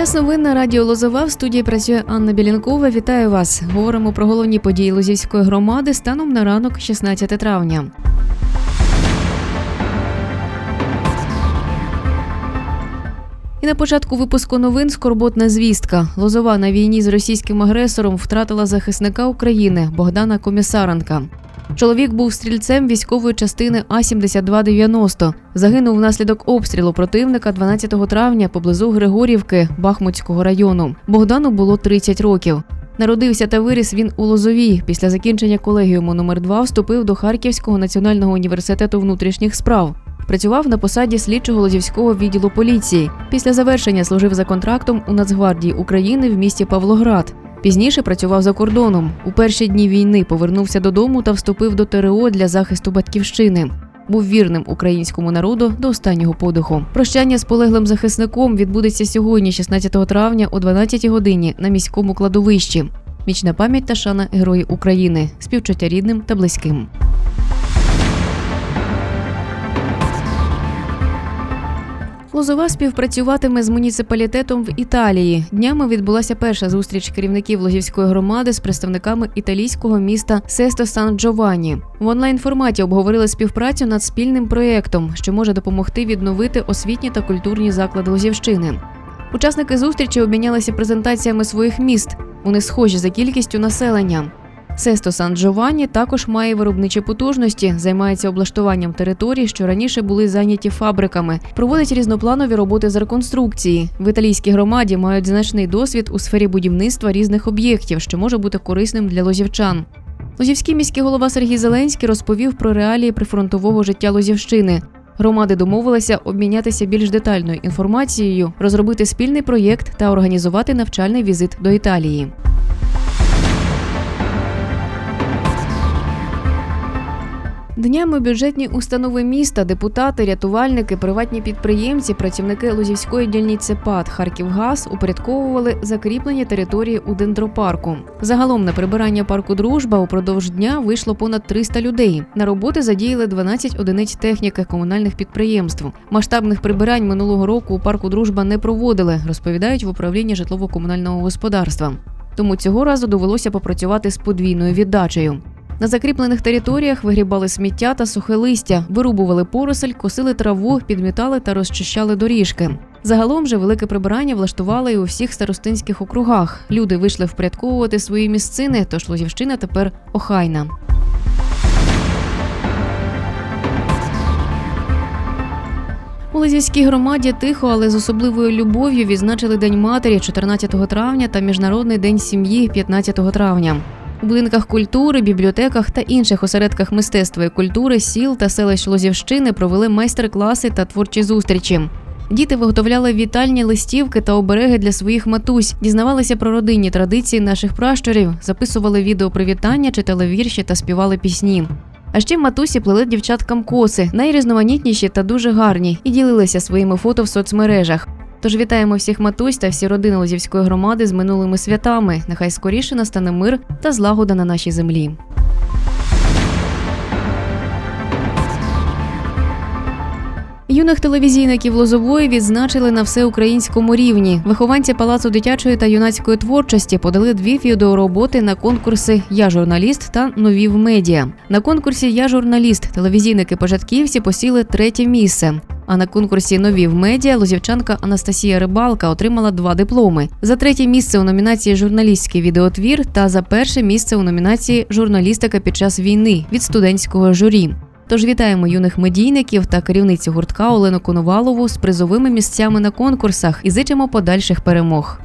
Час новин на радіо Лозова в студії працює Анна Білінкова. Вітаю вас. Говоримо про головні події Лозівської громади станом на ранок, 16 травня. І на початку випуску новин скорботна звістка. Лозова на війні з російським агресором втратила захисника України Богдана Комісаренка. Чоловік був стрільцем військової частини А 7290 Загинув внаслідок обстрілу противника 12 травня поблизу Григорівки Бахмутського району. Богдану було 30 років. Народився та виріс він у Лозовій. Після закінчення колегіуму номер 2 вступив до Харківського національного університету внутрішніх справ. Працював на посаді слідчого Лозівського відділу поліції. Після завершення служив за контрактом у Нацгвардії України в місті Павлоград. Пізніше працював за кордоном. У перші дні війни повернувся додому та вступив до ТРО для захисту батьківщини. Був вірним українському народу до останнього подиху. Прощання з полеглим захисником відбудеться сьогодні, 16 травня, о 12 годині на міському кладовищі. Вічна пам'ять та шана герої України, співчуття рідним та близьким. Лозова співпрацюватиме з муніципалітетом в Італії. Днями відбулася перша зустріч керівників Лозівської громади з представниками італійського міста Сесто Сан Джованні. В онлайн форматі обговорили співпрацю над спільним проєктом, що може допомогти відновити освітні та культурні заклади Лозівщини. Учасники зустрічі обмінялися презентаціями своїх міст. Вони схожі за кількістю населення. Сесто Сан Джованні також має виробничі потужності, займається облаштуванням територій, що раніше були зайняті фабриками, проводить різнопланові роботи з реконструкції. В італійській громаді мають значний досвід у сфері будівництва різних об'єктів, що може бути корисним для лозівчан. Лозівський міський голова Сергій Зеленський розповів про реалії прифронтового життя Лозівщини. Громади домовилися обмінятися більш детальною інформацією, розробити спільний проєкт та організувати навчальний візит до Італії. Днями бюджетні установи міста, депутати, рятувальники, приватні підприємці, працівники Лозівської дільниці ПАД Харківгаз упорядковували закріплені території у дендропарку. Загалом на прибирання парку Дружба упродовж дня вийшло понад 300 людей. На роботи задіяли 12 одиниць техніки комунальних підприємств. Масштабних прибирань минулого року у парку Дружба не проводили, розповідають в управлінні житлово-комунального господарства. Тому цього разу довелося попрацювати з подвійною віддачею. На закріплених територіях вигрібали сміття та сухе листя, вирубували поросель, косили траву, підмітали та розчищали доріжки. Загалом же велике прибирання влаштували і у всіх старостинських округах. Люди вийшли впорядковувати свої місцини, тож Лозівщина тепер охайна. У Лозівській громаді тихо, але з особливою любов'ю відзначили День матері 14 травня та Міжнародний день сім'ї 15 травня. Будинках культури, бібліотеках та інших осередках мистецтва і культури сіл та селищ Лозівщини провели майстер-класи та творчі зустрічі. Діти виготовляли вітальні листівки та обереги для своїх матусь, дізнавалися про родинні традиції наших пращурів, записували відео привітання, читали вірші та співали пісні. А ще матусі плели дівчаткам коси, найрізноманітніші та дуже гарні, і ділилися своїми фото в соцмережах. Тож вітаємо всіх матусь та всі родини Лозівської громади з минулими святами. Нехай скоріше настане мир та злагода на нашій землі. Юних телевізійників Лозової відзначили на всеукраїнському рівні. Вихованці палацу дитячої та юнацької творчості подали дві відеороботи на конкурси Я журналіст та Нові в медіа. На конкурсі Я журналіст телевізійники пожатківці посіли третє місце. А на конкурсі Нові в медіа лозівчанка Анастасія Рибалка отримала два дипломи: за третє місце у номінації Журналістський відеотвір та за перше місце у номінації Журналістика під час війни від студентського журі. Тож вітаємо юних медійників та керівницю гуртка Олену Коновалову з призовими місцями на конкурсах і зичимо подальших перемог.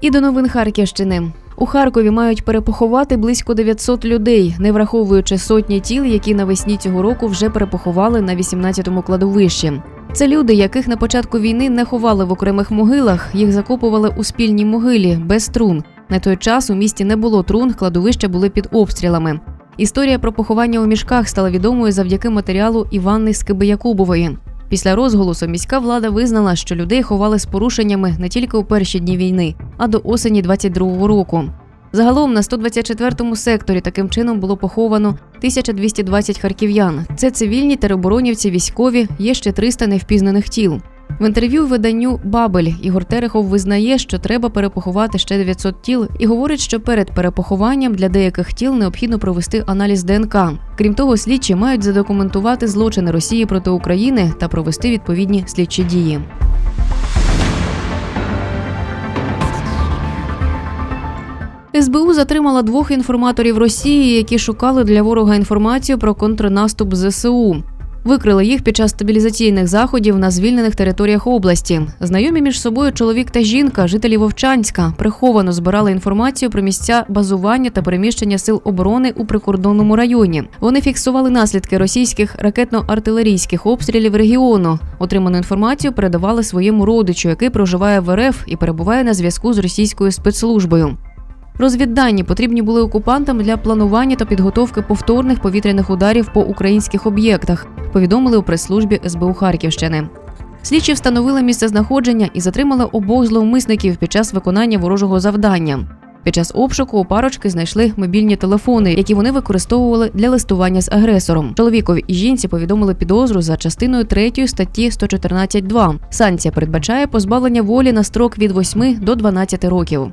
І до новин Харківщини. У Харкові мають перепоховати близько 900 людей, не враховуючи сотні тіл, які навесні цього року вже перепоховали на 18-му кладовищі. Це люди, яких на початку війни не ховали в окремих могилах, їх закопували у спільній могилі без трун. На той час у місті не було трун, кладовища були під обстрілами. Історія про поховання у мішках стала відомою завдяки матеріалу Іванни Скиби-Якубової. Після розголосу міська влада визнала, що людей ховали з порушеннями не тільки у перші дні війни, а до осені 22-го року. Загалом на 124-му секторі таким чином було поховано 1220 харків'ян. Це цивільні тероборонівці, військові, є ще 300 невпізнаних тіл. В інтерв'ю виданню Бабель Ігор Терехов визнає, що треба перепоховати ще 900 тіл, і говорить, що перед перепохованням для деяких тіл необхідно провести аналіз ДНК. Крім того, слідчі мають задокументувати злочини Росії проти України та провести відповідні слідчі дії. СБУ затримала двох інформаторів Росії, які шукали для ворога інформацію про контрнаступ ЗСУ. Викрили їх під час стабілізаційних заходів на звільнених територіях області. Знайомі між собою чоловік та жінка, жителі Вовчанська, приховано збирали інформацію про місця базування та переміщення сил оборони у прикордонному районі. Вони фіксували наслідки російських ракетно-артилерійських обстрілів регіону. Отриману інформацію передавали своєму родичу, який проживає в РФ і перебуває на зв'язку з російською спецслужбою. Розвіддані потрібні були окупантам для планування та підготовки повторних повітряних ударів по українських об'єктах, повідомили у прес-службі СБУ Харківщини. Слідчі встановили місце знаходження і затримали обох зловмисників під час виконання ворожого завдання. Під час обшуку у парочки знайшли мобільні телефони, які вони використовували для листування з агресором. Чоловікові і жінці повідомили підозру за частиною 3 статті 114.2. Санкція передбачає позбавлення волі на строк від 8 до 12 років.